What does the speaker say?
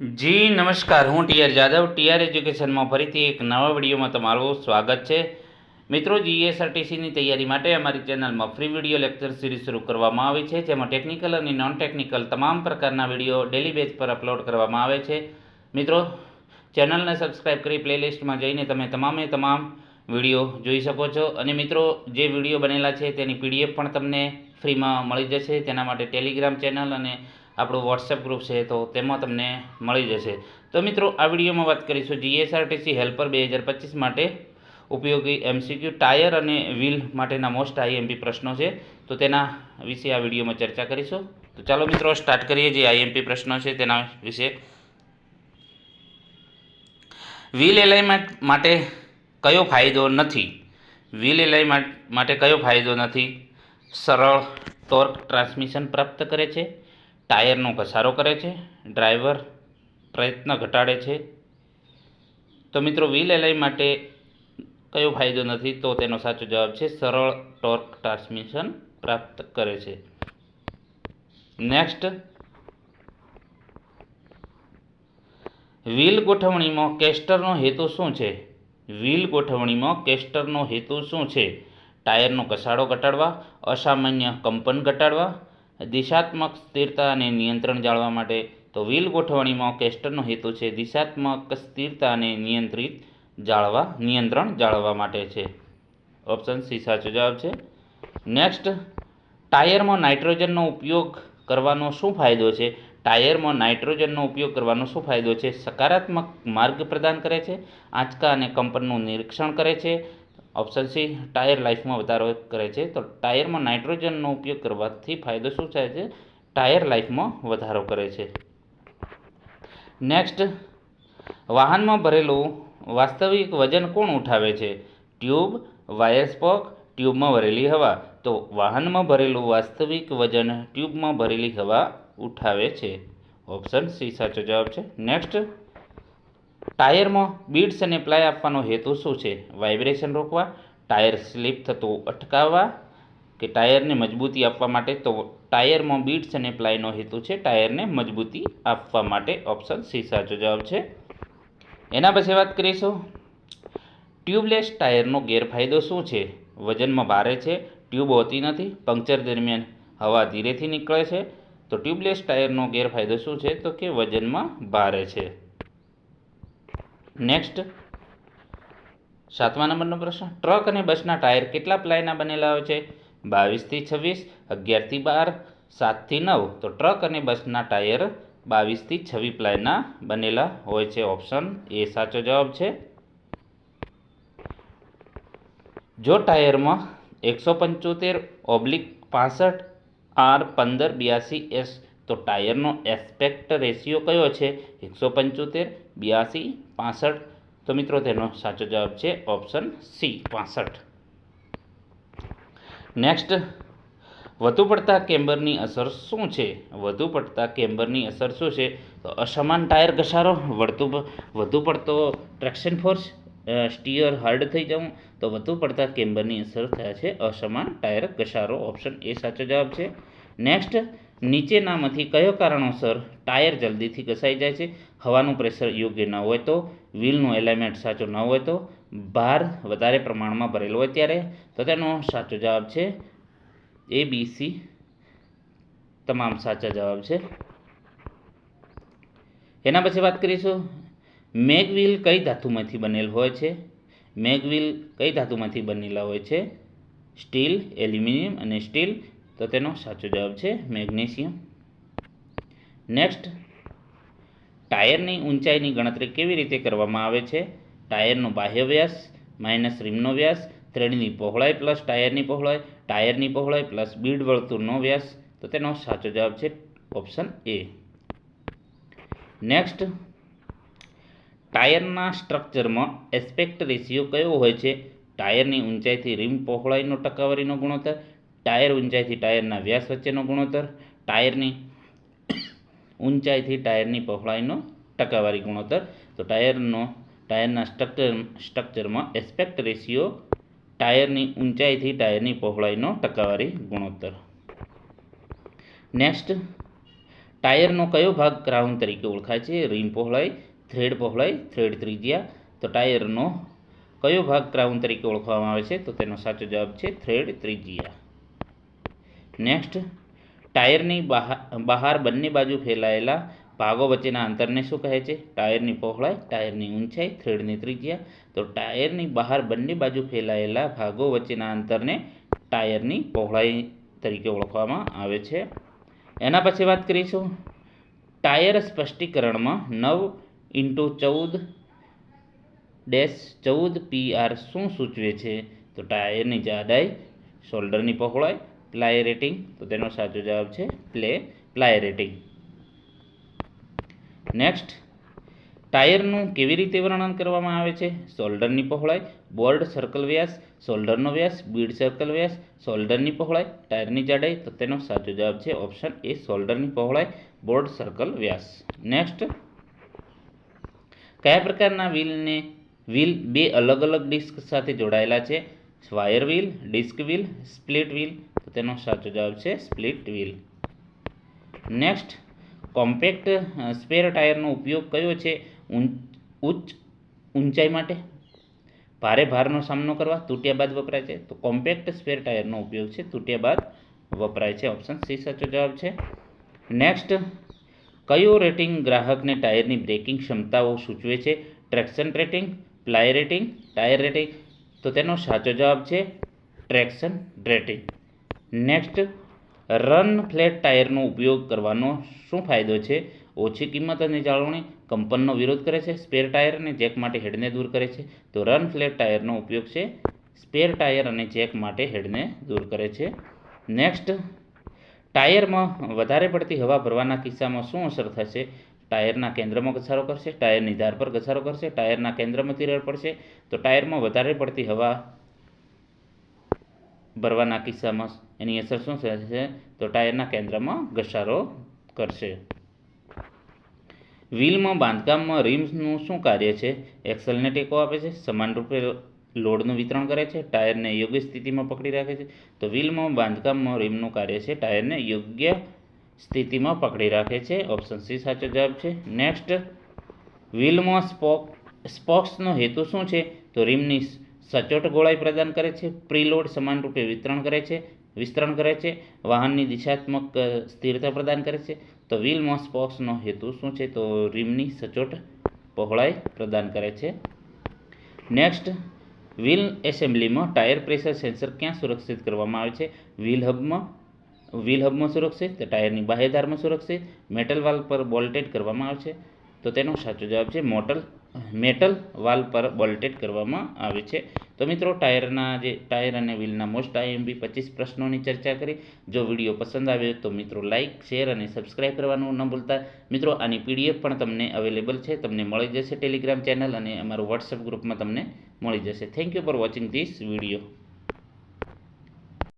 જી, નમસ્કાર. હું TR Jadav. TR એજ્યુકેશનમાં ફરીથી એક નવા વિડીયોમાં તમારું સ્વાગત છે. મિત્રો, જીએસઆરટીસીની તૈયારી માટે અમારી ચેનલમાં ફ્રી વીડિયો લેક્ચર સિરીઝ શરૂ કરવામાં આવી છે, જેમાં ટેકનિકલ અને નોન ટેકનિકલ તમામ પ્રકારના વીડિયો ડેલી બેઝ પર અપલોડ કરવામાં આવે છે. મિત્રો, ચેનલને સબસ્ક્રાઈબ કરી પ્લેલિસ્ટમાં જઈને તમે તમામે તમામ વીડિયો જોઈ શકો છો. અને મિત્રો, જે વીડિયો બનેલા છે તેની પીડીએફ પણ તમને ફ્રીમાં મળી જશે. તેના માટે ટેલિગ્રામ ચેનલ અને આપણું વોટ્સએપ ગ્રુપ છે તો તેમાં તમને મળી જશે. તો મિત્રો, આ વિડીયોમાં વાત કરીશું જીએસઆરટીસી હેલ્પર બે હજાર પચીસ માટે ઉપયોગી એમસીક્યુ ટાયર અને વ્હીલ માટેના મોસ્ટ આઈએમપી પ્રશ્નો છે. તો તેના વિશે આ વિડીયોમાં ચર્ચા કરીશું. તો ચાલો મિત્રો સ્ટાર્ટ કરીએ જે આઈએમપી પ્રશ્નો છે તેના વિશે. વ્હીલ એલાઇમેન્ટ માટે કયો ફાયદો નથી? વ્હીલ એલાઇમેન્ટ માટે કયો ફાયદો નથી? સરળ ટોર્ક ટ્રાન્સમિશન પ્રાપ્ત કરે છે. ટાયરનો ઘસારો કરે છે, ડ્રાઈવર પ્રયત્ન ઘટાડે છે. તો મિત્રો, વ્હીલ એલાઈ માટે કયો ફાયદો નથી તો તેનો સાચો જવાબ છે, સરળ ટોર્ક ટ્રાન્સમિશન પ્રાપ્ત કરે છે. નેક્સ્ટ, વ્હીલ ગોઠવણીમાં કેસ્ટરનો હેતુ શું છે? વ્હીલ ગોઠવણીમાં કેસ્ટરનો હેતુ શું છે? ટાયરનો ઘસાડો ઘટાડવા, અસામાન્ય કંપન ઘટાડવા દિશાત્મક સ્થિરતા અને નિયંત્રણ જાળવવા માટે, તો વ્હીલ ગોઠવણીમાં કેસ્ટરનો હેતુ છે દિશાત્મક સ્થિરતા અને નિયંત્રિત જાળવા, નિયંત્રણ જાળવવા માટે છે. ઓપ્શન સી સાચો જવાબ છે. નેક્સ્ટ ટાયરમાં નાઇટ્રોજનનો ઉપયોગ કરવાનો શું ફાયદો છે? ટાયરમાં નાઇટ્રોજનનો ઉપયોગ કરવાનો શું ફાયદો છે? સકારાત્મક માર્ગ પ્રદાન કરે છે, આંચકા અને કંપનનું નિરીક્ષણ કરે છે ઓપ્શન સી ટાયર લાઈફમાં વધારો કરે છે. તો ટાયરમાં નાઇટ્રોજનનો ઉપયોગ કરવાથી ફાયદો શું થાય છે? ટાયર લાઈફમાં વધારો કરે છે. નેક્સ્ટ વાહનમાં ભરેલું વાસ્તવિક વજન કોણ ઉઠાવે છે? ટ્યુબ વાયર સ્પોક ટ્યુબમાં ભરેલી હવા. તો વાહનમાં ભરેલું વાસ્તવિક વજન ટ્યુબમાં ભરેલી હવા ઉઠાવે છે. ઓપ્શન સી સાચો જવાબ છે. નેક્સ્ટ ટાયરમાં બીડ્સ અને પ્લાય આપવાનો હેતુ શું છે? વાઇબ્રેશન રોકવા, ટાયર સ્લીપ થતું અટકાવવા કે ટાયરને મજબૂતી આપવા માટે? તો ટાયરમાં બીડ્સ અને પ્લાયનો હેતુ છે ટાયરને મજબૂતી આપવા માટે ઓપ્શન સી સાચો જવાબ છે. એના પછી વાત કરીશું. ટ્યુબલેસ ટાયરનો ગેરફાયદો શું છે? વજનમાં ભારે છે, ટ્યુબ હોતી નથી, પંક્ચર દરમિયાન હવા ધીરેથી નીકળે છે. તો ટ્યુબલેસ ટાયરનો ગેરફાયદો શું છે? તો કે વજનમાં ભારે છે. નેક્સ્ટ સાતમા નંબરનો પ્રશ્ન. ટ્રક અને બસના ટાયર કેટલા પ્લાયના બનેલા હોય છે? બાવીસથી છવ્વીસ, અગિયારથી બાર, સાતથી નવ. તો ટ્રક અને બસના ટાયર બાવીસથી છવ્વીસ પ્લાયના બનેલા હોય છે. ઓપ્શન એ સાચો જવાબ છે. જો ટાયરમાં એકસો પંચોતેર ઓબ્લિક પાસઠ આર પંદર બ્યાસી એસ તો ટાયરનો એસ્પેક્ટ રેશિયો કયો છે? એકસો પંચોતેર, બ્યાસી, પાસઠ? તો મિત્રો તેનો સાચો જવાબ છે ઓપ્શન સી, પાસઠ. નેક્સ્ટ, વધુ પડતા કેમ્બરની અસર શું છે? વધુ પડતા કેમ્બરની અસર શું છે? તો અસમાન ટાયર ઘસારો વળતું વધુ પડતો ટ્રેક્શન ફોર્સ સ્ટીયર હાર્ડ થઈ જવું, તો વધુ પડતા કેમ્બરની અસર થયા છે અસમાન ટાયર ઘસારો. ઓપ્શન એ સાચો જવાબ છે. નેક્સ્ટ નીચેનામાંથી કયો કારણોસર ટાયર જલ્દીથી ઘસાઈ જાય છે? હવાનું પ્રેશર યોગ્ય ન હોય તો, વ્હીલનું એલાઇમેન્ટ સાચો ન હોય તો, ભાર વધારે પ્રમાણમાં ભરેલો હોય ત્યારે? તો તેનો સાચો જવાબ છે એ બી સી તમામ સાચા જવાબ છે. એના પછી વાત કરીશું. મેગવ્હીલ કઈ ધાતુમાંથી બનેલ હોય છે? મેગવ્હીલ કઈ ધાતુમાંથી બનેલા હોય છે? સ્ટીલ, એલ્યુમિનિયમ અને સ્ટીલ તો તેનો સાચો જવાબ છે મેગ્નેશિયમ. નેક્સ્ટ ટાયરની ઊંચાઈની ગણતરી કેવી રીતે કરવામાં આવે છે? ટાયરનો બાહ્ય વ્યાસ માઇનસ રિમનો વ્યાસ, થ્રેડની પહોળાઈ પ્લસ ટાયરની પહોળાઈ ટાયરની પહોળાઈ પ્લસ બીડ વર્તુળનો વ્યાસ. તો તેનો સાચો જવાબ છે ઓપ્શન એ. નેક્સ્ટ ટાયરના સ્ટ્રક્ચરમાં એસ્પેક્ટ રેશિયો કયો હોય છે? ટાયરની ઊંચાઈથી રિમ પહોળાઈનો ટકાવારીનો ગુણોત્તર ટાયર ઊંચાઈથી ટાયરના વ્યાસ વચ્ચેનો ગુણોત્તર, ટાયરની ઊંચાઈથી ટાયરની પહોળાઈનો ટકાવારી ગુણોત્તર. તો ટાયરનો, ટાયરના સ્ટ્રક્ચર સ્ટ્રક્ચરમાં એસ્પેક્ટ રેશિયો ટાયરની ઊંચાઈથી ટાયરની પહોળાઈનો ટકાવારી ગુણોત્તર. નેક્સ્ટ ટાયરનો કયો ભાગ ક્રાઉન તરીકે ઓળખાય છે? રીમ પહોળાઈ, થ્રેડ પહોળાઈ, થ્રેડ ત્રિજ્યા. તો ટાયરનો કયો ભાગ ક્રાઉન તરીકે ઓળખવામાં આવે છે? તો તેનો સાચો જવાબ છે થ્રેડ ત્રિજ્યા. નેક્સ્ટ ટાયરની બહાર બંને બાજુ ફેલાયેલા ભાગો વચ્ચેના અંતરને શું કહે છે? ટાયરની પહોળાઈ ટાયરની ઊંચાઈ થ્રેડની ત્રિજ્યા. તો ટાયરની બહાર બંને બાજુ ફેલાયેલા ભાગો વચ્ચેના અંતરને ટાયરની પહોળાઈ તરીકે ઓળખવામાં આવે છે. એના પછી વાત કરીશું. ટાયર સ્પષ્ટીકરણમાં નવ ઇન્ટુ ચૌદ ડેશ ચૌદ પી આર શું સૂચવે છે? તો ટાયરની જાડાઈ શોલ્ડરની પહોળાઈ પ્લાય રેટિંગ તો તેનો સાચો જવાબ છે પ્લે પ્લાય રેટિંગ નેક્સ્ટ ટાયરનું કેવી રીતે વર્ણન કરવામાં આવે છે? શોલ્ડરની પહોળાઈ બોર્ડ સર્કલ વ્યાસ શોલ્ડરનો વ્યાસ બીડ સર્કલ વ્યાસ શોલ્ડરની પહોળાઈ, ટાયરની જાડાઈ, તો તેનો સાચો જવાબ છે ઓપ્શન એ શોલ્ડરની પહોળાઈ બોર્ડ સર્કલ વ્યાસ. નેક્સ્ટ કયા પ્રકારના વ્હીલને વ્હીલ બે અલગ અલગ ડિસ્ક સાથે જોડાયેલા છે? Wire wheel disc wheel split wheel તેનો સાચો જવાબ છે split wheel next compact spare ટાયરનો ઉપયોગ કયો છે? ઉચ્ચ ઊંચાઈ માટે? ભારે ભારનો સામનો કરવા, તૂટ્યા બાદ વપરાય છે. તો કોમ્પેક્ટ સ્પેર ટાયરનો ઉપયોગ છે, તૂટ્યા બાદ વપરાય છે. ઓપ્શન સી સાચો જવાબ છે. નેક્સ્ટ કયો રેટિંગ ગ્રાહકને ટાયરની બ્રેકિંગ ક્ષમતાઓ સૂચવે છે? Traction rating ply rating tyre rating તો તેનો સાચો જવાબ છે traction rating next, run flat ટાયરનો ઉપયોગ કરવાનો શું ફાયદો છે? ઓછી કિંમત અને જાળવણી કંપનનો વિરોધ કરે છે. સ્પેર ટાયર અને જેક માટે હેડને દૂર કરે છે. તો રન ફ્લેટ ટાયરનો ઉપયોગ છે. સ્પેર ટાયર અને જેક માટે હેડને દૂર કરે છે. નેક્સ્ટ, ટાયરમાં વધારે પડતી હવા ભરવાના કિસ્સામાં શું અસર થશે? ટાયરના કેન્દ્રમાં ઘસારો કરશે, ટાયરની ધાર પર ઘસારો કરશે, ટાયરના કેન્દ્રમાં તિરાડ પડશે. તો ટાયરમાં વધારે પડતી હવા ભરવાના કિસ્સામાં એની અસર શું થશે? તો ટાયરના કેન્દ્રમાં ઘસારો કરશે. વ્હીલમાં બાંધકામમાં રિમ્સનું શું કાર્ય છે? એક્સલને ટેકો આપે છે. સમાનરૂપે લોડનું વિતરણ કરે છે. ટાયરને યોગ્ય સ્થિતિમાં પકડી રાખે છે. તો વ્હીલમાં બાંધકામમાં રિમનું કાર્ય છે. ટાયરને યોગ્ય સ્થિતિમાં પકડી રાખે છે. ઓપ્શન સી સાચો જવાબ છે. નેક્સ્ટ. વ્હીલમાં સ્પોક, સ્પોક્સનો હેતુ શું છે? તો રિમની સચોટ ગોળાઈ પ્રદાન કરે છે, પ્રીલોડ સમાનરૂપે વિતરણ કરે છે, વિસ્તરણ કરે છે, વાહનની દિશાત્મક સ્થિરતા પ્રદાન કરે છે. તો વ્હીલમાં સ્પોક્સનો હેતુ શું છે? તો રીમની સચોટ પહોળાઈ પ્રદાન કરે છે. નેક્સ્ટ, વ્હીલ એસેમ્બલીમાં ટાયર પ્રેશર સેન્સર ક્યાં સુરક્ષિત કરવામાં આવે છે? વ્હીલ હબમાં વ્હીલ હબમાં સુરક્ષિત, ટાયરની બાહ્ય ધારમાં સુરક્ષિત, મેટલ વાલ પર બોલ્ટેડ કરવામાં આવે છે. તો તેનો સાચો જવાબ છે મોટલ મેટલ વાલ પર બોલ્ટેડ કરવામાં આવે છે. તો મિત્રો, ટાયરના જે ટાયર અને વ્હીલના મોસ્ટ આઈએમબી પચીસ પ્રશ્નોની ચર્ચા કરી. જો વીડિયો પસંદ આવ્યો તો મિત્રો લાઇક શેર અને સબસ્ક્રાઇબ કરવાનું ન ભૂલતા. મિત્રો, આની પીડીએફ પણ તમને અવેલેબલ છે. તમને મળી જશે ટેલિગ્રામ ચેનલ અને અમારું વોટ્સઅપ ગ્રુપમાં તમને મળી જશે. Thank you for watching this video